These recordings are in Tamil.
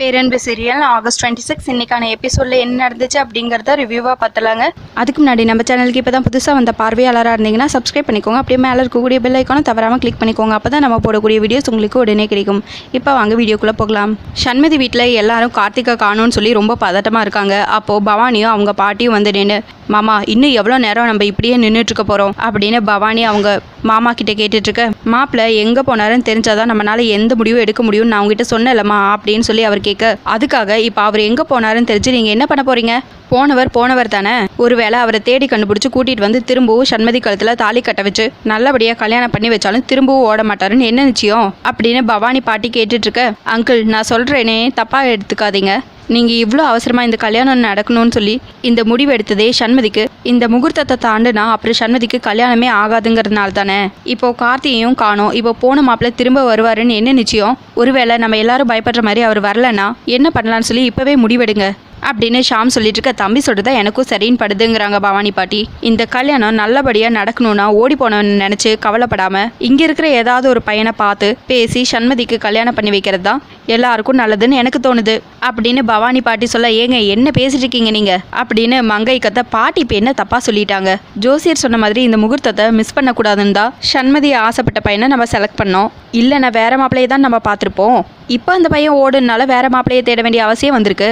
பேரன்பு சீரியல் ஆகஸ்ட் டுவெண்ட்டி சிக்ஸ் இன்னைக்கான எபிசோடில் என்ன நடந்துச்சு அப்படிங்கிறத ரிவ்யூவாக பார்த்தலாங்க. அதுக்கு முன்னாடி நம்ம சேனலுக்கு இப்போ தான் புதுசாக வந்த பார்வையாளராக இருந்தீங்கன்னா சப்ஸ்கிரைப் பண்ணிக்கோங்க. அப்படியே மேலே இருக்கக்கூடிய பெல் ஐக்கானும் தவறாமல் கிளிக் பண்ணிக்கோங்க. அப்போ தான் நம்ம போடக்கூடிய வீடியோஸ் உங்களுக்கு உடனே கிடைக்கும். இப்போ வாங்க வீடியோக்குள்ளே போகலாம். சண்மதி வீட்டில் எல்லாரும் கார்த்திகா காணும்னு சொல்லி ரொம்ப பதட்டமாக இருக்காங்க. அப்போது பவானியும் அவங்க பாட்டியும் வந்து நின்று மாமா இன்னும் எவ்வளோ நேரம் நம்ம இப்படியே நின்றுட்டு இருக்க போகிறோம் அப்படின்னு பவானி அவங்க மாமா கிட்டே கேட்டுட்ருக்க மாப்பிள்ளை எங்கே போனாருன்னு தெரிஞ்சாதான் நம்மளால் எந்த முடிவும் எடுக்க முடியும்னு நான் உங்ககிட்ட சொன்னேன்லம்மா அப்படின்னு சொல்லி அவர் கேட்க அதுக்காக இப்போ அவர் எங்கே போனாருன்னு தெரிஞ்சு நீங்கள் என்ன பண்ண போறீங்க? போனவர் போனவர் தானே. ஒருவேளை அவரை தேடி கண்டுபிடிச்சு கூட்டிட்டு வந்து திரும்பவும் சண்மதி கழுத்தில் தாலி கட்ட வச்சு நல்லபடியாக கல்யாணம் பண்ணி வச்சாலும் திரும்பவும் ஓட மாட்டாருன்னு என்ன நிச்சயம்? அப்படின்னு பவானி பாட்டி கேட்டுட்டு இருக்க அங்கிள் நான் சொல்கிறேனே தப்பாக எடுத்துக்காதீங்க. நீங்கள் இவ்வளோ அவசரமாக இந்த கல்யாணம் நடக்கணும்னு சொல்லி இந்த முடிவு எடுத்ததே சண்மதிக்கு. இந்த முகூர்த்தத்தை தாண்டுனா அப்புறம் சண்மதிக்கு கல்யாணமே ஆகாதுங்கிறதுனால தானே? இப்போ கார்த்தியையும் காணோம். இப்போ போன மாப்பிள்ள திரும்ப வருவாருன்னு என்ன நிச்சயம்? ஒருவேளை நம்ம எல்லாரும் பயப்படுற மாதிரி அவர் வரலன்னா என்ன பண்ணலான்னு சொல்லி இப்போவே முடிவெடுங்க. அப்படின்னு ஷாம் சொல்லிட்டு இருக்க தம்பி சொல்றதா எனக்கும் சரின்னு படுதுங்கிறாங்க பவானி பாட்டி. இந்த கல்யாணம் நல்லபடியா நடக்கணும்னா ஓடி போனவன் நினைச்சு கவலைப்படாம இங்க இருக்கிற ஏதாவது ஒரு பையனை பார்த்து பேசி சண்மதிக்கு கல்யாணம் பண்ணி வைக்கிறது? தான் எல்லாருக்கும் நல்லதுன்னு எனக்கு தோணுது. அப்படின்னு பவானி பாட்டி சொல்ல ஏங்க என்ன பேசிட்டு இருக்கீங்க நீங்க? அப்படின்னு மங்கை கத்த பாட்டி இப்போ என்ன தப்பா சொல்லிட்டாங்க? ஜோசியர் சொன்ன மாதிரி இந்த முகூர்த்தத்தை மிஸ் பண்ணக்கூடாதுன்னு தான் சண்மதி ஆசைப்பட்ட பையனை நம்ம செலக்ட் பண்ணோம். இல்லைன்னா வேற மாப்பிள்ளையை தான் நம்ம பார்த்துருப்போம். இப்போ அந்த பையன் ஓடுனால வேற மாப்பிள்ளையை தேட வேண்டிய அவசியம் வந்திருக்கு.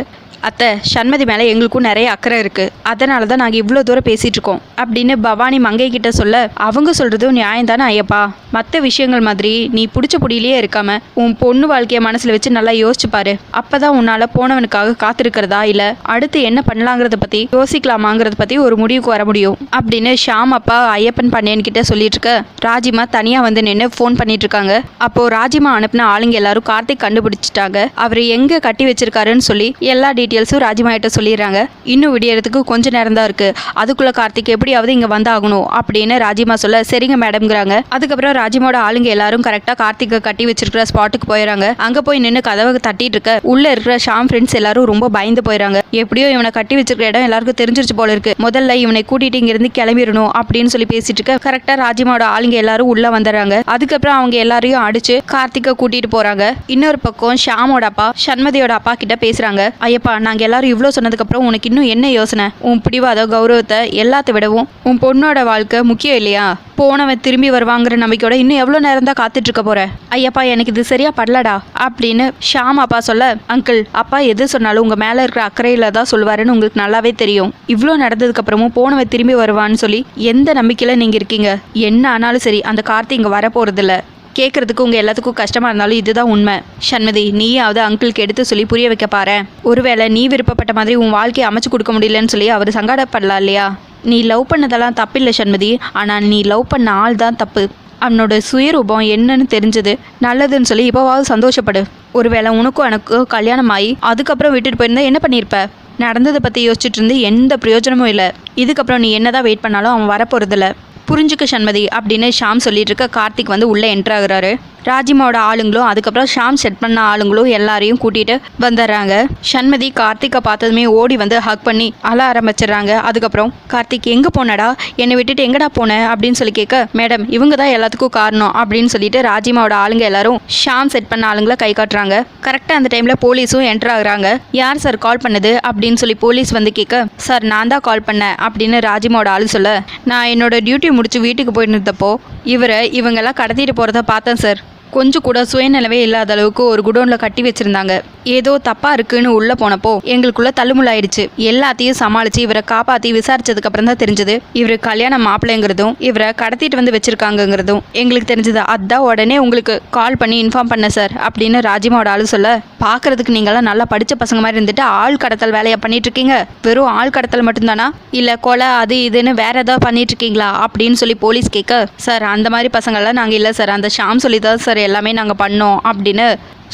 அத்தை சண்மதி மேலே எங்களுக்கும் நிறைய அக்கறை இருக்குது அதனால தான் நாங்கள் இவ்வளோ தூரம் பேசிகிட்டு இருக்கோம். அப்படின்னு பவானி மங்கை கிட்ட சொல்ல அவங்க சொல்கிறதும் நியாயம் தானே ஐயப்பா? மற்ற விஷயங்கள் மாதிரி நீ பிடிச்ச புடியிலேயே இருக்காம உன் பொண்ணு வாழ்க்கையை மனசில் வச்சு நல்லா யோசிச்சு பாரு. அப்போ தான் உன்னால் போனவனுக்காக காத்திருக்கிறதா? இல்லை அடுத்து என்ன பண்ணலாங்கிறத பற்றி யோசிக்கலாமாங்கிறத பற்றி ஒரு முடிவுக்கு வர முடியும். அப்படின்னு ஷாம் அப்பா ஐயப்பன் பண்ணேன் கிட்ட சொல்லிட்டு இருக்க ராஜிமா தனியாக வந்து நின்று ஃபோன் பண்ணிட்டு இருக்காங்க. அப்போது ராஜிமா அனுப்பின ஆளுங்க எல்லாரும் கார்த்திக் கண்டுபிடிச்சிட்டாங்க. அவர் எங்கே கட்டி வச்சிருக்காருன்னு சொல்லி எல்லா டீட்டெயில்ஸும் ராஜிமாயிட்ட சொல்லிடுறாங்க. இன்னும் விடியறதுக்கு கொஞ்சம் நேரம் தான் இருக்கு. அதுக்குள்ள கார்த்திக் எப்படியாவது இங்க வந்தாகணும் அப்படின்னு ராஜிமா சொல்ல சரிங்க மேடம்ங்கிறாங்க. அதுக்கப்புறம் ராஜிமாவோட ஆளுங்க எல்லாரும் கரெக்டா கார்த்திகை கட்டி வச்சிருக்கிற ஸ்பாட்டுக்கு போயிடறாங்க. அங்க போய் நின்று கதவை தட்டிட்டு இருக்க உள்ள இருக்கிற ஷாம் ஃப்ரெண்ட்ஸ் எல்லாரும் ரொம்ப பயந்து போயிடறாங்க. எப்படியோ இவனை கட்டி வச்சிருக்கிற இடம் எல்லாருக்கும் தெரிஞ்சிருச்சு போல இருக்கு. முதல்ல இவனை கூட்டிட்டு இங்க இருந்து கிளம்பிடணும் அப்படின்னு சொல்லி பேசிட்டு இருக்க கரெக்டா ராஜிமாவோட ஆளுங்க எல்லாரும் உள்ள வந்துடுறாங்க. அதுக்கப்புறம் அவங்க எல்லாரையும் அடிச்சு கார்த்திகை கூட்டிட்டு போறாங்க. இன்னொரு பக்கம் ஷாமோட அப்பா சண்மதியோட அப்பா கிட்ட பேசுறாங்க. ஐயப்பா நாங்கள் எல்லாரும் இவ்வளோ சொன்னதுக்கப்புறம் உனக்கு இன்னும் என்ன யோசனை? உன் பிடிவாத கௌரவத்தை எல்லாத்த விடவும் உன் பொண்ணோட வாழ்க்கை முக்கியம் இல்லையா? போனவன் திரும்பி வருவாங்கிற நம்பிக்கையோட இன்னும் எவ்வளோ நேரம் தான் காத்துட்ருக்க போற? ஐயப்பா எனக்கு இது சரியா படலடா? அப்படின்னு ஷாம் அப்பா சொல்ல அங்கிள் அப்பா எது சொன்னாலும் உங்கள் மேலே இருக்கிற அக்கறையில் தான் சொல்லுவாருன்னு உங்களுக்கு நல்லாவே தெரியும். இவ்வளோ நடந்ததுக்கப்புறமும் போனவன் திரும்பி வருவான்னு சொல்லி எந்த நம்பிக்கையில் நீங்கள் இருக்கீங்க? என்ன ஆனாலும் சரி அந்த கார்த்தி இங்கே வரப்போகிறதில்ல கேட்குறதுக்கு உங்கள் எல்லாத்துக்கும் கஷ்டமாக இருந்தாலும் இதுதான் உண்மை. சண்மதி நீயாவது அங்கிளுக்கு எடுத்து சொல்லி புரிய வைக்க பாரு ஒருவேளை நீ விருப்பப்பட்ட மாதிரி உன் வாழ்க்கையை அமைச்சு கொடுக்க முடியலன்னு சொல்லி அவர் சங்கடப்படலாம் இல்லையா? நீ லவ் பண்ணதெல்லாம் தப்பில்லை சண்மதி. ஆனால் நீ லவ் பண்ண ஆள் தான் தப்பு. அவனோட சுயரூபம் என்னன்னு தெரிஞ்சது நல்லதுன்னு சொல்லி இப்போவாவது சந்தோஷப்படு. ஒருவேளை உனக்கும் எனக்கும் கல்யாணம் ஆகி அதுக்கப்புறம் விட்டுட்டு போயிருந்தா என்ன பண்ணியிருப்ப? நடந்ததை பற்றி யோசிச்சுட்டு இருந்து எந்த பிரயோஜனமும் இல்லை. இதுக்கப்புறம் நீ என்னதான் வெயிட் பண்ணாலும் அவன் வரப்போகிறதில்ல புரிஞ்சுக்க சண்மதி அப்படின்னு ஷாம் சொல்லிட்டு இருக்க கார்த்திக் வந்து உள்ளே என்ட்ராகிறாரு ராஜிமாவோட ஆளுங்களும் அதுக்கப்புறம் ஷாம் செட் பண்ண ஆளுங்களும் எல்லாரையும் கூட்டிட்டு வந்துடுறாங்க. சண்மதி கார்த்திக்கை பார்த்ததுமே ஓடி வந்து ஹக் பண்ணி அழ ஆரம்பிச்சிடுறாங்க. அதுக்கப்புறம் கார்த்திக் எங்கே போனடா? என்னை விட்டுட்டு எங்கடா போன? அப்படின்னு சொல்லி கேட்க மேடம் இவங்க தான் எல்லாத்துக்கும் காரணம். அப்படின்னு சொல்லிட்டு ராஜிமாவோட ஆளுங்க எல்லாரும் ஷாம் செட் பண்ண ஆளுங்களை கை காட்டுறாங்க. கரெக்டாக அந்த டைமில் போலீஸும் என்டர் ஆகுறாங்க. யார் சார் கால் பண்ணது? அப்படின்னு சொல்லி போலீஸ் வந்து கேட்க சார் நான் தான் கால் பண்ணேன். அப்படின்னு ராஜிமாவோட ஆளு சொல்ல நான் என்னோட டியூட்டி முடிச்சு வீட்டுக்கு போயிட்டு இருந்தப்போ இவரை இவங்கெல்லாம் கடத்திட்டு போகிறத பார்த்தேன் சார் கொஞ்சம் கூட சுயநிலவே இல்லாத அளவுக்கு ஒரு குடோனில் கட்டி வச்சிருந்தாங்க. ஏதோ தப்பா இருக்குன்னு உள்ள போனப்போ எங்களுக்குள்ள தள்ளுமுள்ளாயிடுச்சு. எல்லாத்தையும் சமாளிச்சு இவரை காப்பாத்தி விசாரிச்சதுக்கு அப்புறம் தான் தெரிஞ்சது. இவர் கல்யாண மாப்பிள்ளைங்கிறதும் இவரை கடத்திட்டு வந்து வச்சிருக்காங்கிறதும் எங்களுக்கு தெரிஞ்சது. அதான் உடனே உங்களுக்கு கால் பண்ணி இன்ஃபார்ம் பண்ண சார் அப்படின்னு ராஜிமாவோட ஆளு சொல்ல பாக்குறதுக்கு நீங்களாம் நல்லா படிச்ச பசங்க மாதிரி இருந்துட்டு ஆள் கடத்தல் வேலையை பண்ணிட்டு இருக்கீங்க. வெறும் ஆள் கடத்தல் மட்டும்தானா? இல்ல கொலை அது இதுன்னு வேற ஏதாவது பண்ணிட்டு இருக்கீங்களா? அப்படின்னு சொல்லி போலீஸ் கேட்க சார் அந்த மாதிரி பசங்கள்லாம் நாங்கள் இல்லை சார் அந்த ஷாம் சொல்லி தான் சார் எல்லாமே நாங்கள் பண்ணோம் அப்படின்னு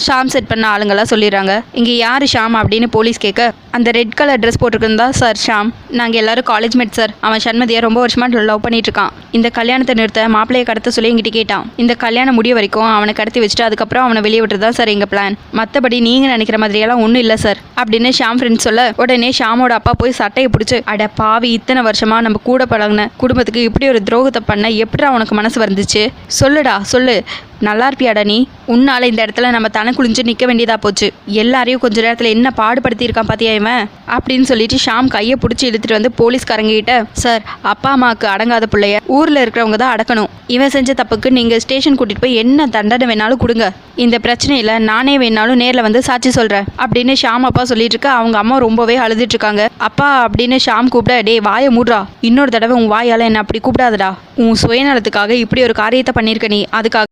ஷாம் செட் பண்ண ஆளுங்கெல்லாம் சொல்லிடுறாங்க. இங்கே யார் ஷாம் அப்படின்னு போலீஸ் கேட்க அந்த ரெட் கலர் ட்ரெஸ் போட்டிருக்குந்தா சார் ஷாம். நாங்கள் எல்லாரும் காலேஜ் மேட் சார் அவன் சண்மதியை ரொம்ப வருஷமாக லவ் பண்ணிட்டு இருக்கான். இந்த கல்யாணத்தை நிறுத்த மாப்பிள்ளையை கடத்த சொல்லி எங்கிட்ட கேட்டான். இந்த கல்யாணம் முடிய வரைக்கும் அவனை கடத்தி வச்சுட்டு அதுக்கப்புறம் அவனை வெளியே விட்டுறது தான் சார் எங்கள் பிளான் மற்றபடி நீங்கள் நினைக்கிற மாதிரியெல்லாம் ஒன்றும் இல்லை சார் அப்படின்னு ஷாம் ஃப்ரெண்ட்ஸ் சொல்ல உடனே ஷாமோட அப்பா போய் சட்டையை பிடிச்சி அட பாவி இத்தனை வருஷமாக நம்ம கூட பழகின குடும்பத்துக்கு இப்படி ஒரு துரோகத்தை பண்ண எப்படி அவனுக்கு மனசு வந்துச்சு சொல்லுடா சொல்லு. நல்லா இருப்பியாடா நீ? உன்னால இந்த இடத்துல நம்ம தலை குளிஞ்சு நிற்க வேண்டியதா போச்சு. எல்லாரையும் கொஞ்ச நேரத்தில் என்ன பாடுபடுத்தியிருக்கான் பாத்தியா இவன்? அப்படின்னு சொல்லிட்டு ஷாம் கையை பிடிச்சி இழுத்துட்டு வந்து போலீஸ்காரங்க கிட்ட சார் அப்பா அம்மாவுக்கு அடங்காத பிள்ளைய ஊரில் இருக்கிறவங்க தான் அடக்கணும். இவன் செஞ்ச தப்புக்கு நீங்கள் ஸ்டேஷன் கூட்டிகிட்டு போய் என்ன தண்டனை வேணாலும் கொடுங்க. இந்த பிரச்சனையில் நானே வேணாலும் நேரில் வந்து சாட்சி சொல்கிறேன் அப்படின்னு ஷாம் அப்பா சொல்லிட்டு இருக்க அவங்க அம்மா ரொம்பவே அழுதுட்டு இருக்காங்க. அப்பா அப்படின்னு ஷாம் கூப்பிட டே வாயை மூடுறா. இன்னொரு தடவை உன் வாயால் என்ன அப்படி கூப்பிடாதடா. உன் சுயநலத்துக்காக இப்படி ஒரு காரியத்தை பண்ணியிருக்க நீ. அதுக்காக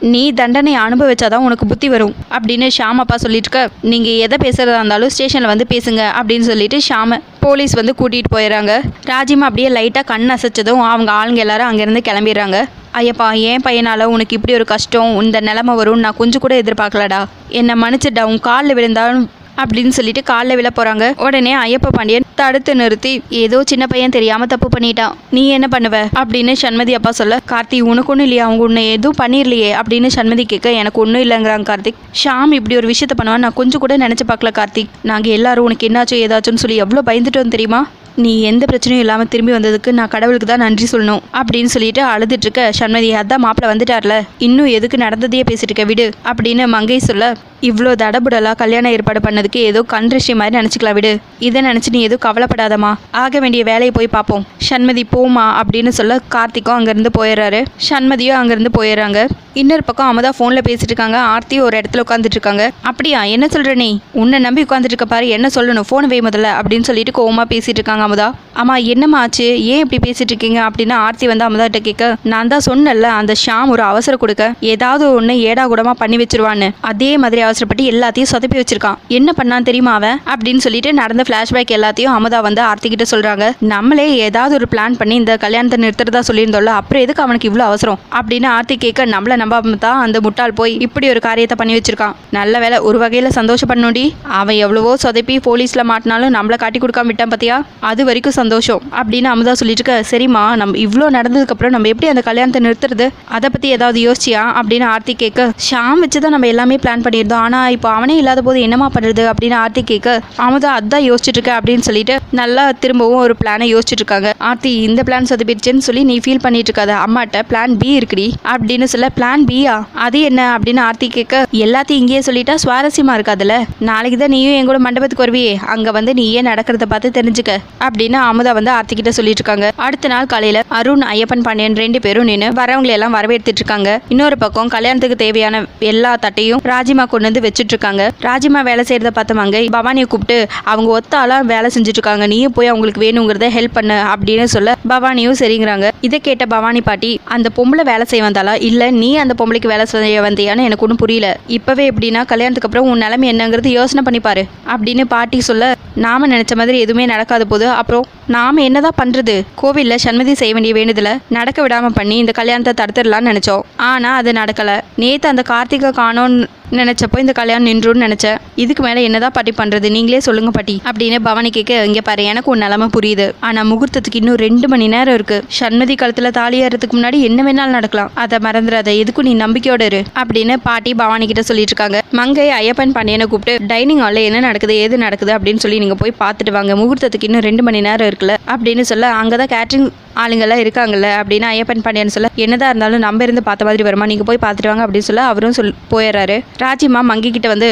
நீ தண்டனை அனுபவிச்சாதான் உனக்கு புத்தி வரும் அப்படின்னு ஷாம் அப்பா சொல்லிட்டு இருக்க நீங்கள் எதை பேசுகிறதா இருந்தாலும் ஸ்டேஷனில் வந்து பேசுங்க அப்படின்னு சொல்லிட்டு ஷாம போலீஸ் வந்து கூட்டிகிட்டு போயிடுறாங்க ராஜிமா அப்படியே லைட்டாக கண் அசைச்சதும் அவங்க ஆளுங்க எல்லாரும் அங்கேருந்து கிளம்பிடுறாங்க. ஐயப்பா என் பையனால் உனக்கு இப்படி ஒரு கஷ்டம் இந்த நிலமை வரும் நான் கொஞ்சம் கூட எதிர்பார்க்கலடா. என்னை மன்னிச்சிடா உன் காலில் விழுந்தாலும் அப்படின்னு சொல்லிட்டு காலில் விழ போகிறாங்க உடனே ஐயப்ப பாண்டியன் தடுத்து நிறுத்தி ஏதோ சின்ன பையன் தெரியாமல் தப்பு பண்ணிட்டான். நீ என்ன பண்ணுவ? அப்படின்னு சண்மதி அப்பா சொல்ல கார்த்தி உனக்கு ஒன்றும் இல்லையா? அவங்க உன்னை எதுவும் பண்ணிரலையே? அப்படின்னு சண்மதி கேட்க எனக்கு ஒன்றும் இல்லைங்கிறாங்க கார்த்திக். ஷாம் இப்படி ஒரு விஷயத்த பண்ணுவான் நான் கொஞ்சம் கூட நினச்சி பார்க்கல கார்த்திக். நாங்கள் எல்லாரும் உனக்கு என்னாச்சும் ஏதாச்சும்னு சொல்லி எவ்வளோ பயந்துட்டோம் தெரியுமா? நீ எந்த பிரச்சனையும் இல்லாமல் திரும்பி வந்ததுக்கு நான் கடவுளுக்கு தான் நன்றி சொல்லணும். அப்படின்னு சொல்லிட்டு அழுதுட்டு இருக்க சண்மதி அதான் மாப்பிள்ள வந்துட்டார்ல. இன்னும் எதுக்கு நடந்ததையே பேசிட்டு இருக்க விடு. அப்படின்னு மங்கை சொல்ல இவ்வளோ தடபுடலாக கல்யாணம் ஏற்பாடு பண்ணதுக்கு ஏதோ கண்ட்ரிஷி மாதிரி நினச்சிக்கலாம் விடு. இதை நினச்சி நீ எதுவும் கவலைப்படாதம்மா. ஆக வேண்டிய வேலையை போய் பார்ப்போம். சண்மதி போமா அப்படின்னு சொல்ல கார்த்திக்கும் அங்கேருந்து போயிடுறாரு. சண்மதியும் அங்கேருந்து போயிடுறாங்க. இன்னொரு பக்கம் அமுதா ஃபோனில் பேசிட்டு இருக்காங்க. ஆர்த்தி ஒரு இடத்துல உட்காந்துட்டு இருக்காங்க. அப்படியா என்ன சொல்கிற நீ? உன்னை நம்பி உட்காந்துட்டு இருக்க பாரு. என்ன சொல்லணும்? ஃபோன் வை முதல்ல அப்படின்னு சொல்லிட்டு கோவமாக பேசிட்டு இருக்காங்க அமுதா. ஆமா என்னம்மா ஆச்சு? ஏன் இப்படி பேசிட்டு இருக்கீங்க? அப்படின்னு ஆர்த்தி வந்து அமுதா கிட்ட கேட்க நான் தான் சொன்னேன்ல அந்த ஷாம் ஒரு அவசரம் கொடுக்க. ஏதாவது ஒன்று ஏடா கூடமா பண்ணி வச்சிருவான்னு. அதே மாதிரி அவசரப்பட்டு எல்லாத்தையும் சொதப்பி வச்சிருக்கான். என்ன பண்ணான் தெரியுமா அவன்? அப்படின்னு சொல்லிட்டு நடந்த ஃப்ளாஷ்பேக் எல்லாத்தையும் அமுதா வந்து ஆர்த்திக்கிட்ட சொல்றாங்க. நம்மளே ஏதாவது ஒரு பிளான் பண்ணி இந்த கல்யாணத்தை நிறுத்துறதா சொல்லியிருந்தோம்ல அப்புறம் எதுக்கு அவனுக்கு இவ்வளோ அவசரம்? அப்படின்னு ஆர்த்தி கேட்க நம்மள நம்பாம தான் அந்த முட்டாள் போய் இப்படி ஒரு காரியத்தை பண்ணி வச்சிருக்கான். நல்ல வேலை ஒரு வகையில் சந்தோஷப்படணும்டி. அவன் எவ்வளவோ சொதப்பி போலீஸில் மாட்டினாலும் நம்மளை காட்டி கொடுக்காம விட்டான் பார்த்தியா அது வரைக்கும் சந்தோஷம். அப்படின்னு அமுதா சொல்லிட்டு இருக்க சரிம்மா நம்ம இவ்வளோ நடந்ததுக்கப்புறம் நம்ம எப்படி அந்த கல்யாணத்தை நிறுத்துறது? அதை பற்றி ஏதாவது யோசிச்சியா? அப்படின்னு ஆர்த்தி கேட்க ஷாம் வச்சு தான் நம்ம எல்லாமே பிளான் பண்ணியிருந்தோம். ஆனால் இப்போ அவனே இல்லாத போது என்னமா பண்ணுறது அப்படின்னு ஆர்த்தி கேட்க அமுதா அதான் யோசிச்சுட்டு இருக்க அப்படின்னு சொல்லிட்டு நல்லா திரும்பவும் ஒரு பிளானை யோசிச்சுட்டு இருக்காங்க. ஆர்த்தி இந்த பிளான் சொதப்பிடுச்சுன்னு சொல்லி நீ ஃபீல் பண்ணிட்டு இருக்காத. அம்மாட்ட பிளான் பி இருக்குடி அப்படின்னு சொல்ல பிளான் பியா அது என்ன? அப்படின்னு ஆர்த்தி கேட்க எல்லாத்தையும் இங்கேயே சொல்லிட்டா சுவாரஸ்யமா இருக்காதுல்ல நாளைக்கு தான் நீயும் என் கூட மண்டபத்துக்கு வருவியே. அங்க வந்து நீயே நடக்கிறத பார்த்து தெரிஞ்சுக்க அப்படின்னு அமுதா வந்து ஆர்த்தி கிட்ட சொல்லிட்டு இருக்காங்க. அடுத்த நாள் காலையில அருண் ஐயப்பன் பாண்டியன் ரெண்டு பேரும் நின்று வரவங்களை எல்லாம் வரவேற்றுட்டு இருக்காங்க. இன்னொரு பக்கம் கல்யாணத்துக்கு தேவையான எல்லா தட்டையும் ராஜிமா கொண்டு வந்து வச்சுட்டு இருக்காங்க. ராஜிமா வேலை செய்யறத பார்த்தவங்க பவானியை கூப்பிட்டு அவங்க ஒத்தாலாம் வேலை செஞ்சுட்டு இருக்காங்க நீயும் போய் அவங்களுக்கு வேணுங்கிறத ஹெல்ப் பண்ணு அப்படின்னு சொல்ல பவானியும் சரிங்கிறாங்க. இதை கேட்ட பவானி பாட்டி அந்த பொம்பளை வேலை செய்ய வந்தாலா இல்ல நீ அந்த பொம்பளைக்கு வேலை செய்ய வந்தியான்னு எனக்கு ஒன்றும் புரியல. இப்பவே எப்படின்னா கல்யாணத்துக்கு அப்புறம் உன் நிலைமை என்னங்கிறது யோசனை பண்ணிப்பாரு அப்படின்னு பாட்டி சொல்ல நாம நினைச்ச மாதிரி எதுவுமே நடக்காத போது அப்புறம் நாம என்னதான் பண்றது? கோவில்ல சண்மதி செய்ய வேண்டிய வேண்டுதல நடக்க விடாம பண்ணி இந்த கல்யாணத்தை தடுத்துடலாம்னு நினைச்சோம். ஆனா அது நடக்கல. நேத்து அந்த கார்த்திகை காணோன்னு நினைச்சப்போ இந்த கல்யாணம் நின்றுன்னு நினைச்சேன் இதுக்கு மேல என்னதான் பாட்டி பண்றது? நீங்களே சொல்லுங்க பாட்டி. அப்படின்னு பவானி கேட்க இங்க பாரு எனக்கு உன் நிலமை புரியுது. ஆனா முகூர்த்தத்துக்கு இன்னும் ரெண்டு மணி நேரம் இருக்கு. சண்மதி காலத்தில் தாலி ஏறதுக்கு முன்னாடி என்ன வேணாலும் நடக்கலாம். அதை மறந்துடாத எதுக்கும் நீ நம்பிக்கையோட இரு அப்படின்னு பாட்டி பவானி கிட்ட சொல்லிட்டு இருக்காங்க. மங்கை ஐயப்பன் பாண்டியனை கூப்பிட்டு டைனிங் ஹாலில் என்ன நடக்குது ஏது நடக்குது? அப்படின்னு சொல்லி நீங்க போய் பார்த்துட்டு வாங்க. முகூர்த்தத்துக்கு இன்னும் ரெண்டு மணி நேரம் இருக்குல்ல அப்படின்னு சொல்ல அங்கதான் கேட்ரிங் ஆளுங்கெல்லாம் இருக்காங்கல்ல அப்படின்னு ஐயப்பன் பாண்டியன் சொல்ல என்னதான் இருந்தாலும் நம்ம இருந்து பார்த்த மாதிரி வருமா? நீங்கள் போய் பார்த்துட்டு வாங்க அப்படின்னு சொல்ல அவரும் சொல் போயிடுறாரு. ராஜிமா மங்கி கிட்ட வந்து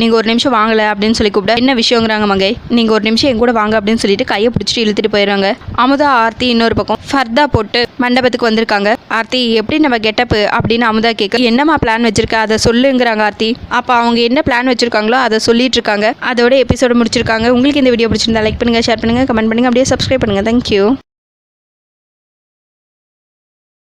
நீங்கள் ஒரு நிமிஷம் வாங்கலை அப்படின்னு சொல்லி கூப்பிட என்ன விஷயங்கிறாங்க மங்கை? நீங்கள் ஒரு நிமிஷம் என் கூட வாங்க அப்படின்னு சொல்லிட்டு கையை பிடிச்சிட்டு இழுத்துட்டு போயிடுறாங்க. அமுதா ஆர்த்தி இன்னொரு பக்கம் ஃபர்தா போட்டு மண்டபத்துக்கு வந்திருக்காங்க. ஆர்த்தி எப்படி நம்ம கெட்டப்பு அப்படின்னு அமுதா கேட்க என்னம்மா பிளான் வச்சிருக்க? அதை சொல்லுங்கிறாங்க ஆர்த்தி. அப்போ அவங்க என்ன பிளான் வச்சிருக்காங்களோ அதை சொல்லிட்டு இருக்காங்க. அதோட எபிசோடு முடிச்சிருக்காங்க. உங்களுக்கு இந்த வீடியோ பிடிச்சிருந்தா லைக் பண்ணுங்க ஷேர் பண்ணுங்க கமெண்ட் பண்ணுங்க அப்படியே சப்ஸ்கிரைப் பண்ணுங்க. தேங்க்யூ